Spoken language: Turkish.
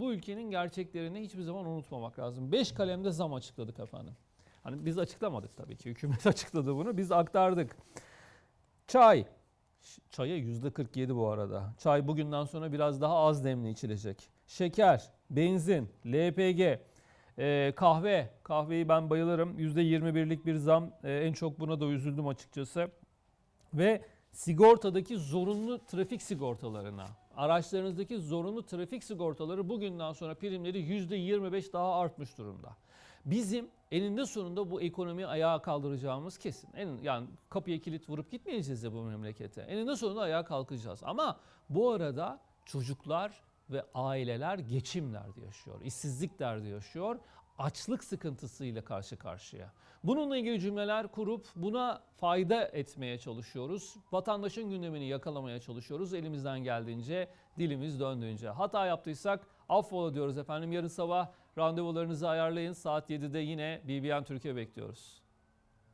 bu ülkenin gerçeklerini hiçbir zaman unutmamak lazım. 5 kalemde zam açıkladık efendim. Hani biz açıklamadık tabii ki. Hükümet açıkladı bunu. Biz aktardık. Çay. Çaya yüzde 47 bu arada. Çay bugünden sonra biraz daha az demli içilecek. Şeker, benzin, LPG, e, kahve. Kahveyi ben bayılırım. Yüzde 21'lik bir zam. E, en çok buna da üzüldüm açıkçası. Ve sigortadaki zorunlu trafik sigortalarına, araçlarınızdaki zorunlu trafik sigortaları bugünden sonra primleri %25 daha artmış durumda. Bizim eninde sonunda bu ekonomiyi ayağa kaldıracağımız kesin. En, yani kapıya kilit vurup gitmeyeceğiz ya bu memlekete. Eninde sonunda ayağa kalkacağız. Ama bu arada çocuklar ve aileler geçim derdi yaşıyor. işsizlik derdi yaşıyor. Açlık sıkıntısıyla karşı karşıya. Bununla ilgili cümleler kurup buna fayda etmeye çalışıyoruz. Vatandaşın gündemini yakalamaya çalışıyoruz. Elimizden geldiğince, dilimiz döndüğünce. Hata yaptıysak affola diyoruz efendim. Yarın sabah randevularınızı ayarlayın. Saat 7'de yine BBN Türkiye bekliyoruz.